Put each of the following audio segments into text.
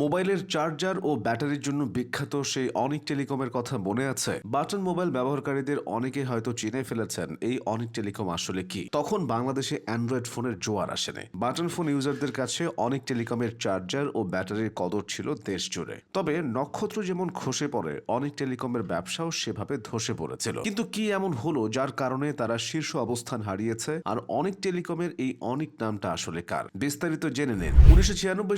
মোবাইলের চার্জার ও ব্যাটারির জন্য বিখ্যাত সেই অনিক টেলিকমের কথা মনে আছে। বাটন মোবাইল ব্যবহারকারীদের অনেকে হয়তো চিনে ফেলেছেন, এই অনিক টেলিকম আসলে কি? তখন বাংলাদেশে অ্যান্ড্রয়েড ফোনের জোয়ার আসেনি। বাটন ফোন ইউজারদের কাছে অনিক টেলিকমের চার্জার ও ব্যাটারির কদর ছিল দেশ জুড়ে। তবে নক্ষত্র যেমন খসে পড়ে, অনিক টেলিকমের ব্যবসাও সেভাবে ধসে পড়েছিল। কিন্তু কি এমন হলো যার কারণে তারা শীর্ষ অবস্থান হারিয়েছে আর অনিক টেলিকমের এই অনিক নামটা আসলে কার? বিস্তারিত জেনে নিন। উনিশশো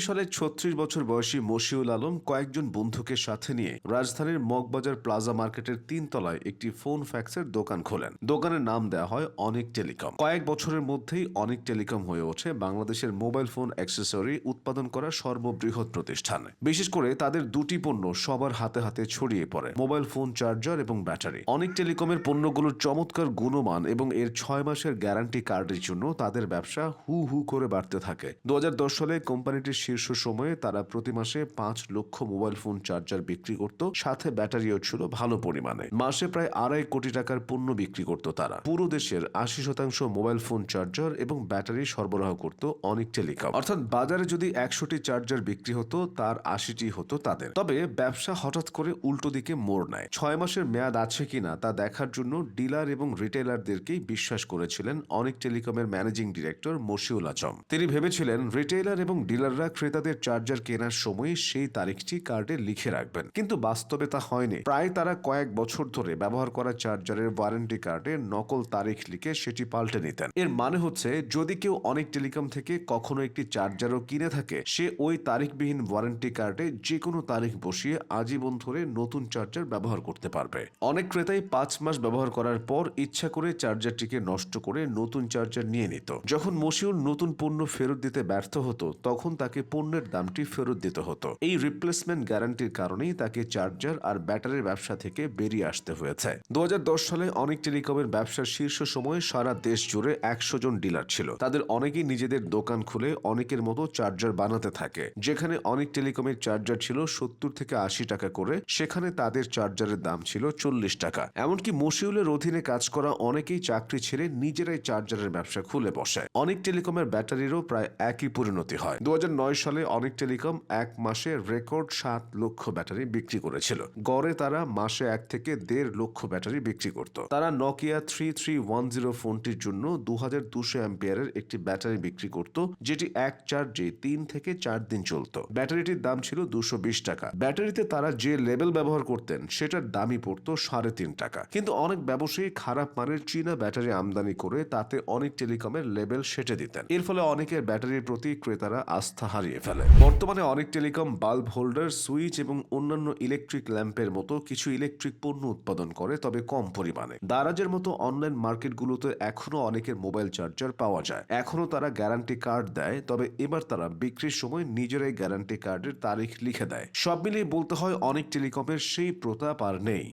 সালে ছত্রিশ বছর বয়সী মশিউল আলম কয়েকজন বন্ধুকে সাথে নিয়ে রাজধানীর মগবাজার প্লাজা মার্কেটের তিন তলায় একটি ফোন ফ্যাক্সের দোকান খোলেন। দোকানের নাম দেওয়া হয় অনেক টেলিকম। কয়েক বছরের মধ্যেই অনেক টেলিকম হয়ে ওঠে বাংলাদেশের মোবাইল ফোন অ্যাক্সেসরি উৎপাদন করা সর্ববৃহৎ প্রতিষ্ঠান। বিশেষ করে তাদের দুটি পণ্য সবার হাতে হাতে ছড়িয়ে পড়ে, মোবাইল ফোন চার্জার এবং ব্যাটারি। অনেক টেলিকমের পণ্যগুলোর চমৎকার গুণমান এবং এর ছয় মাসের গ্যারান্টি কার্ডের জন্য তাদের ব্যবসা হু হু করে বাড়তে থাকে। দু হাজার দশ সালে কোম্পানিটির শীর্ষ সময়ে তারা প্রতি মাসে পাঁচ লক্ষ মোবাইল ফোন চার্জার বিক্রি করত, সাথে ব্যাটারিও ছিল ভালো পরিমাণে। মাসে প্রায় আড়াই কোটি টাকার পণ্য বিক্রি করত তারা। পুরো দেশের আশি শতাংশ মোবাইল ফোন চার্জার এবং ব্যাটারি সরবরাহ করত অনেক টেলিকম। অর্থাৎ বাজারে যদি একশোটি চার্জার বিক্রি হতো, তার আশিটি হতো তাদের। তবে ব্যবসা হঠাৎ করে উল্টো দিকে মোড় নেয়। ছয় মাসের মেয়াদ আছে কিনা তা দেখার জন্য ডিলার এবং রিটেলারদেরকেই বিশ্বাস করেছিলেন অনেক টেলিকমের ম্যানেজিং ডিরেক্টর মশিউল আজম। তিনি ভেবেছিলেন রিটেলার এবং ডিলাররা ক্রেতাদের চার্জার কেনার সময় সেই তারিখটি কার্ডে লিখে রাখবেন। কিন্তু বাস্তবে তা হয়নি। প্রায় তারা কয়েক বছর ধরে ব্যবহার করা চার্জারের ওয়ারেন্টি কার্ডে নকল তারিখ লিখে সেটি পাল্টে নিতেন। এর মানে হচ্ছে, যদি কেউ অনেক টেলিকম থেকে কখনো একটি চার্জারও কিনে থাকে, সে ওই তারিখবিহীন ওয়ারেন্টি কার্ডে যে কোনো তারিখ বসিয়ে আজীবন ধরে নতুন চার্জার ব্যবহার করতে পারবে। অনেক ক্রেতাই পাঁচ মাস ব্যবহার করার পর ইচ্ছা করে চার্জারটিকে নষ্ট করে নতুন চার্জার নিয়ে নিত। যখন মশিউর নতুন পণ্য ফেরত দিতে ব্যর্থ হতো, তখন তাকে পণ্যের দামটি ফেরত দিতে হতো। এই রিপ্লেসমেন্ট গ্যারান্টির কারণেই তাকে চার্জার আর ব্যাটারির ব্যবসা থেকে বেরিয়ে আসতে হয়েছে। দু সালে অনেক টেলিকমের ব্যবসার শীর্ষ সময়ে সারা দেশ জুড়ে একশো জন ডিলার ছিল। তাদের অনেকেই নিজেদের দোকান খুলে অনেকের মতো চার্জার বানাতে থাকে। যেখানে অনেক টেলিকমের চার্জার ছিল সত্তর থেকে আশি টাকা করে, সেখানে তাদের চার্জারের দাম ছিল চল্লিশ টাকা। এমনকি মশিউলের অধীনে কাজ করা অনেকেই চাকরি ছেড়ে নিজেরাই চার্জারের ব্যবসা খুলে বসে। অনেক টেলিকমের ব্যাটারিরও প্রায় একই পরিণতি হয়। দু হাজার নয় সালে অনেক টেলিকম এক মাসে রেকর্ড সাত লক্ষ ব্যাটারি বিক্রি করেছিল। গড়ে তারা মাসে এক থেকে দেড় লক্ষ ব্যাটারি বিক্রি করত। তারা Nokia three three one zero ফোনটির জন্য দু হাজার দুশো অ্যাম্পিয়ারের একটি ব্যাটারি বিক্রি করত, যেটি এক চার্জে তিন থেকে চার দিন চলতো। ব্যাটারিটির দাম ছিল দুশো বিশ টাকা। ব্যাটারিতে তারা যে লেভেল ব্যবহার করতেন, সেটার দামই পড়তো সাড়ে তিন টাকা। কিন্তু অনেক ব্যবসায়ী খারাপ মানের চীনা ব্যাটারি আমদানি করে তাতে অনেক টেলিকমের লেভেল সেটে দিতেন। এর ফলে অনেকের ব্যাটারির প্রতি ক্রেতারা আস্থা হারিয়ে ফেলে। বর্তমানে অনেক টেলিকম, বাল্ব হোল্ডার, সুইচ এবং অন্যান্য ইলেকট্রিক ল্যাম্পের মতো কিছু ইলেকট্রিক পণ্য উৎপাদন করে, তবে কম পরিমাণে। দারাজের মতো অনলাইন মার্কেটগুলোতে এখনও অনেকের মোবাইল চার্জার পাওয়া যায়। এখনও তারা গ্যারান্টি কার্ড দেয়, তবে এবার তারা বিক্রির সময় নিজেরাই গ্যারান্টি কার্ডের তারিখ লিখে দেয়। সব মিলিয়ে বলতে হয়, অনেক টেলিকমের সেই প্রতাপ আর নেই।